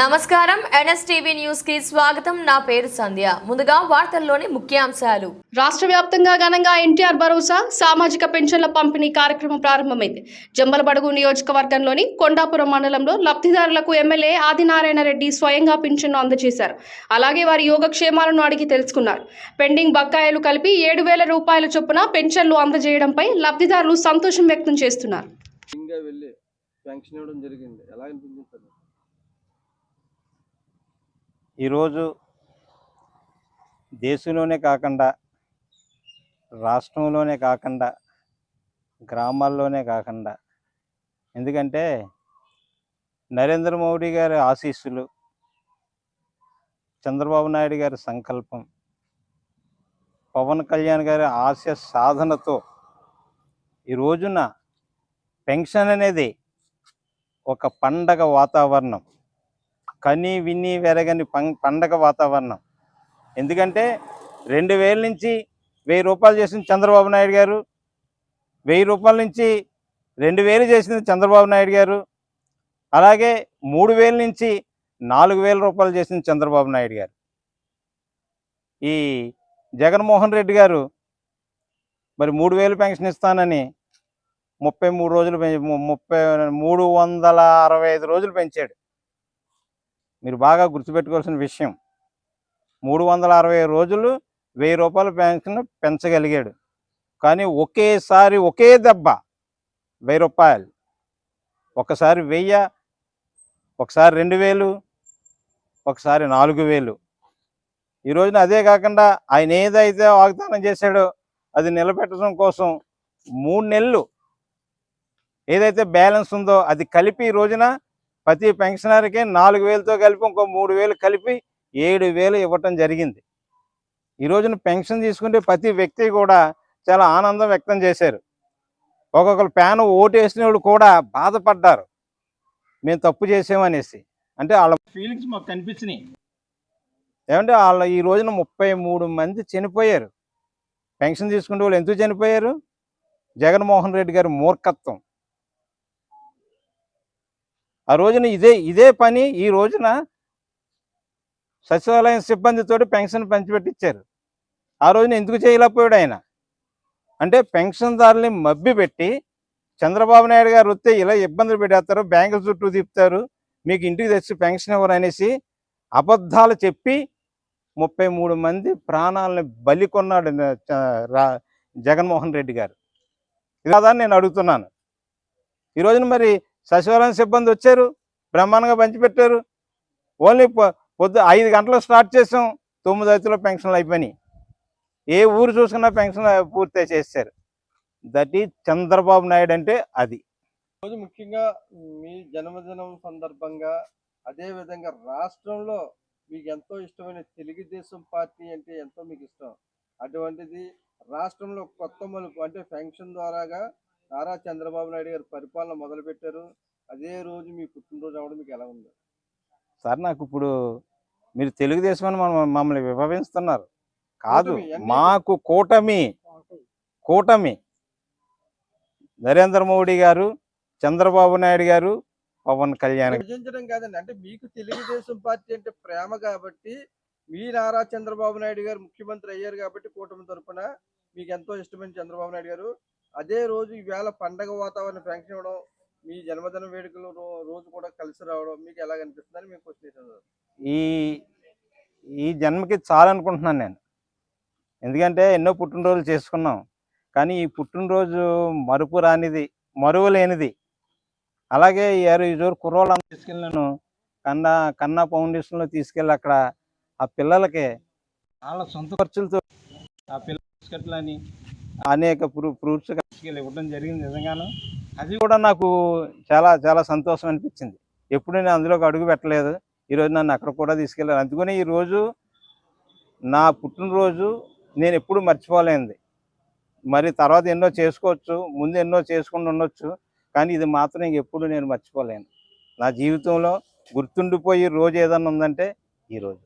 నమస్కారం. ఎన్ఎస్టీవీ న్యూస్కి స్వాగతం. నా పేరు సంధ్య. ముందుగా వార్తల్లోని ముఖ్యాంశాలు. రాష్ట్ర వ్యాప్తంగా ఘనంగా ఎన్టీఆర్ భరోసా సామాజిక పెన్షన్ల పంపిణీ కార్యక్రమం ప్రారంభమైంది. జమ్మలబడుగు నియోజకవర్గంలోని కొండాపురం మండలంలో లబ్ధిదారులకు ఎమ్మెల్యే ఆదినారాయణ రెడ్డి స్వయంగా పింఛన్ను అందజేశారు. అలాగే వారి యోగక్షేమాలను అడిగి తెలుసుకున్నారు. పెండింగ్ బకాయిలు కలిపి ఏడు వేల రూపాయల చొప్పున పెన్షన్లు అందజేయడంపై లబ్ధిదారులు సంతోషం వ్యక్తం చేస్తున్నారు. జరిగింది. ఎలా అనిపించింది సార్? ఈరోజు దేశంలోనే కాకుండా రాష్ట్రంలోనే కాకుండా గ్రామాల్లోనే కాకుండా ఎందుకంటే నరేంద్ర మోడీ గారి ఆశీస్సులు చంద్రబాబు నాయుడు గారి సంకల్పం పవన్ కళ్యాణ్ గారి ఆశ సాధనతో ఈ రోజున పెన్షన్ అనేది ఒక పండగ వాతావరణం. కని విని వెరగని పం పండగ వాతావరణం. ఎందుకంటే రెండు వేల నుంచి వెయ్యి రూపాయలు చేసిన చంద్రబాబు నాయుడు గారు వెయ్యి రూపాయల నుంచి రెండు వేలు చేసింది చంద్రబాబు నాయుడు గారు అలాగే మూడు వేల నుంచి నాలుగు వేల రూపాయలు చేసింది చంద్రబాబు నాయుడు గారు. ఈ జగన్మోహన్ రెడ్డి గారు మరి మూడు వేలు పెన్షన్ ఇస్తానని ముప్పై మూడు రోజులు పెంచి ముప్పై మూడు వందల అరవై ఐదు రోజులు పెంచాడు. మీరు బాగా గుర్తుపెట్టుకోవాల్సిన విషయం. మూడు వందల అరవై రోజులు వెయ్యి రూపాయల పెన్షన్ పెంచగలిగాడు. కానీ ఒకేసారి ఒకే దెబ్బ వెయ్యి రూపాయలు. ఒకసారి వెయ్యి ఒకసారి రెండు వేలు ఒకసారి నాలుగు వేలు. ఈ రోజున అదే కాకుండా ఆయన ఏదైతే వాగ్దానం చేశాడో అది నిలబెట్టడం కోసం మూడు నెలలు ఏదైతే బ్యాలెన్స్ ఉందో అది కలిపి ఈ రోజున ప్రతి పెన్షనర్కి నాలుగు వేలతో కలిపి ఇంకో మూడు వేలు కలిపి ఏడు వేలు ఇవ్వటం జరిగింది. ఈ రోజున పెన్షన్ తీసుకుంటే ప్రతి వ్యక్తి కూడా చాలా ఆనందం వ్యక్తం చేశారు. ఒక్కొక్కరు ప్యాన్ ఓటు వేసిన వాళ్ళు కూడా బాధపడ్డారు. మేము తప్పు చేసామనేసి అంటే వాళ్ళ ఫీలింగ్స్ మాకు కనిపించినాయి. ఏమంటే వాళ్ళ ఈ రోజున ముప్పై మూడు మంది చనిపోయారు. పెన్షన్ తీసుకుంటే వాళ్ళు ఎందుకు చనిపోయారు? జగన్మోహన్ రెడ్డి గారి మూర్ఖత్వం. ఆ రోజున ఇదే ఇదే పని ఈ రోజున సచివాలయం సిబ్బందితోటి పెన్షన్ పంచిపెట్టించారు ఆ రోజున ఎందుకు చేయలేకపోయాడు ఆయన? అంటే పెన్షన్దారుల్ని మబ్బి పెట్టి చంద్రబాబు నాయుడు గారు వస్తే ఇలా ఇబ్బందులు పెట్టేస్తారు బ్యాంకుల చుట్టూ తిప్పుతారు మీకు ఇంటికి తెచ్చి పెన్షన్ ఇవ్వరు అనేసి అబద్ధాలు చెప్పి ముప్పై మూడు మంది ప్రాణాలని బలి కొన్నాడు జగన్మోహన్ రెడ్డి గారు. ఇలాదని నేను అడుగుతున్నాను. ఈ రోజున మరి సచివాలయం సిబ్బంది వచ్చారు బ్రహ్మాండంగా పంచిపెట్టారు ఓన్లీ పొద్దు ఐదు గంటలకు స్టార్ట్ చేసాం. తొమ్మిది ఐదులో పెన్షన్లు అయిపోయినాయి. ఏ ఊరు చూసుకున్నా పెన్షన్ పూర్తి చేశారు దట్ ఈజ్ చంద్రబాబు నాయుడు అంటే అది. రోజు ముఖ్యంగా మీ జన్మదినం సందర్భంగా అదేవిధంగా రాష్ట్రంలో మీకు ఎంతో ఇష్టమైన తెలుగుదేశం పార్టీ అంటే ఎంతో మీకు ఇష్టం. అటువంటిది రాష్ట్రంలో కొత్త మలుపు అంటే పెన్షన్ ద్వారాగా నారా చంద్రబాబు నాయుడు గారు పరిపాలన మొదలుపెట్టారు. అదే రోజు మీ పుట్టినరోజు అవడం మీకు ఎలా ఉంది? సార్ నాకు ఇప్పుడు మీరు తెలుగుదేశం అని మనం మమ్మల్ని విభజిస్తున్నారు. కాదు మాకు కూటమి కూటమి. నరేంద్ర మోడీ గారు చంద్రబాబు నాయుడు గారు పవన్ కళ్యాణ్. విభజించడం కాదండి. అంటే మీకు తెలుగుదేశం పార్టీ అంటే ప్రేమ కాబట్టి మీ నారా చంద్రబాబు నాయుడు గారు ముఖ్యమంత్రి అయ్యారు కాబట్టి కూటమి తరపున మీకు ఎంతో ఇష్టమైన చంద్రబాబు నాయుడు గారు అదే రోజు ఈవేళ పండగ వాతావరణం పెన్షన్ ఇవ్వడం మీ జన్మదిన వేడుకలు రో- రోజు కూడా కలిసి రావడం మీకు ఎలా కనిపిస్తుందని మీకు క్వశ్చన్ ఈ ఈ జన్మకి చాలనుకుంటున్నాను నేను. ఎందుకంటే ఎన్నో పుట్టినరోజులు చేసుకున్నాం. కానీ ఈ పుట్టినరోజు మరుపు రానిది మరువు లేనిది. అలాగే ఈ ఈ రోజు కుర్రోళ్ళని తీసుకెళ్ళాను. కన్నా కన్నా ఫౌండేషన్లో తీసుకెళ్ళి అక్కడ ఆ పిల్లలకి వాళ్ళ సొంత ఖర్చులతో ఆ పిల్లల బిస్కెట్లని అనేక ఫ్రూ ఫ్రూట్స్ తీసుకెళ్ళి ఇవ్వడం జరిగింది నిజంగాను. అది కూడా నాకు చాలా చాలా సంతోషం అనిపించింది. ఎప్పుడు నేను అందులోకి అడుగు పెట్టలేదు. ఈరోజు నన్ను అక్కడ కూడా తీసుకెళ్ళారు. అందుకని ఈరోజు నా పుట్టినరోజు నేను ఎప్పుడు మర్చిపోలేనిది. మరి తర్వాత ఎన్నో చేసుకోవచ్చు ముందు ఎన్నో చేసుకుని ఉండొచ్చు కానీ ఇది మాత్రం ఎప్పుడు నేను మర్చిపోలేను. నా జీవితంలో గుర్తుండిపోయే రోజు ఏదన్నా ఉందంటే ఈరోజు